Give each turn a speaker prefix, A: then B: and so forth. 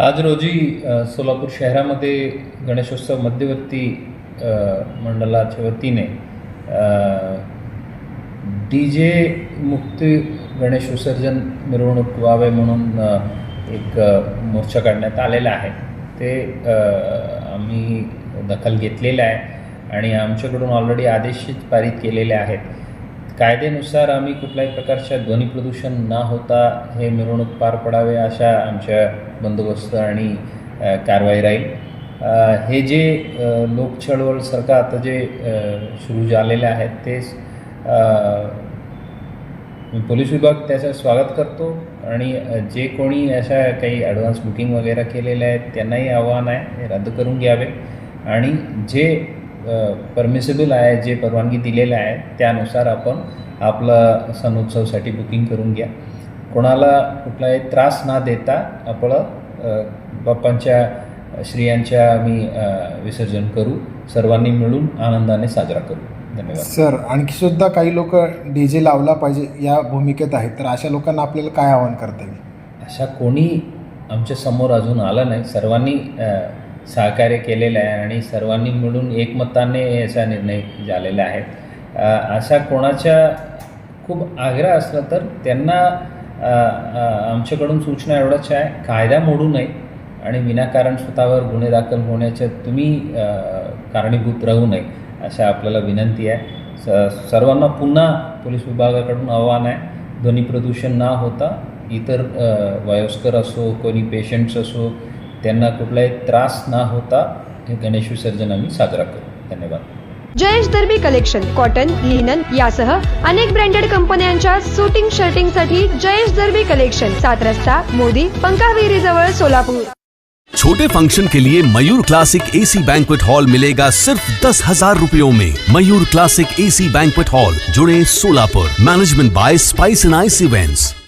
A: आज रोजी सोलापूर शहरामध्ये गणेशोत्सव मध्यवर्ती मंडळाच्या वतीने डी जे मुक्त गणेश विसर्जन मिरवणूक व्हावे म्हणून एक मोर्चा काढण्यात आलेला आहे. ते आम्ही दखल घेतलेलं आहे आणि आमच्याकडून ऑलरेडी आदेशित पारित केलेले आहेत. कायद्यानुसार आम्ही कुठल्याही प्रकारच्या ध्वनी प्रदूषण न होता हे मिरवणूक पार पडावे अशा आमच्या बंदोबस्त आणि कारवाई राहील. हे जे अ, लोक चळवळसारखं आता जे सुरू झालेले आहेत ते पोलीस विभाग त्याचं स्वागत करतो आणि जे कोणी अशा काही ॲडव्हान्स बुकिंग वगैरे केलेले आहेत त्यांनाही आव्हान आहे हे रद्द करून घ्यावे. आणि जे परमिसेबल आहे जे परवानगी दिलेलं आहे त्यानुसार आपण आपलं सण उत्सवसाठी बुकिंग करून घ्या. कोणाला कुठलाही त्रास न देता आपलं बाप्पांच्या श्रियांच्या आम्ही विसर्जन करू. सर्वांनी मिळून आनंदाने साजरा करू. धन्यवाद.
B: सर आणखी सुद्धा काही लोक डी जे लावला पाहिजे या भूमिकेत आहेत. तर अशा लोकांना आपल्याला काय आवाहन करता येईल?
A: अशा कोणी आमच्यासमोर अजून आलं नाही. सर्वांनी सहकार्य केलेलं आहे आणि सर्वांनी मिळून एकमताने याचा निर्णय झालेला आहे. अशा कोणाच्या खूप आग्रह असला तर त्यांना आमच्याकडून सूचना एवढंच आहे. कायदा मोडू नये आणि विनाकारण स्वतःवर गुन्हे दाखल होण्याच्या तुम्ही कारणीभूत राहू नये अशा आपल्याला विनंती आहे. स सर्वांना पुन्हा पोलीस विभागाकडून आव्हान आहे. ध्वनी प्रदूषण न होता इतर वयस्कर असो कोणी पेशंट्स असो त्यांना कुठलाही त्रास न होता हे गणेश विसर्जन आम्ही साजरा करू. धन्यवाद.
C: Jayesh Darbi collection cotton linen यासह अनेक ब्रँडेड कंपन्यांच्या सुटिंग शर्टिंगसाठी जयेश दर्बी कलेक्शन सात रस्ता मोदी पंकाविरी जवळ सोलापूर.
D: छोटे फंक्शन के लिए Mayur classic AC banquet hall मिलेगा सिर्फ दस हजार रूपयों में. Mayur classic AC banquet hall जुड़े Solapur. Management by spice and ice events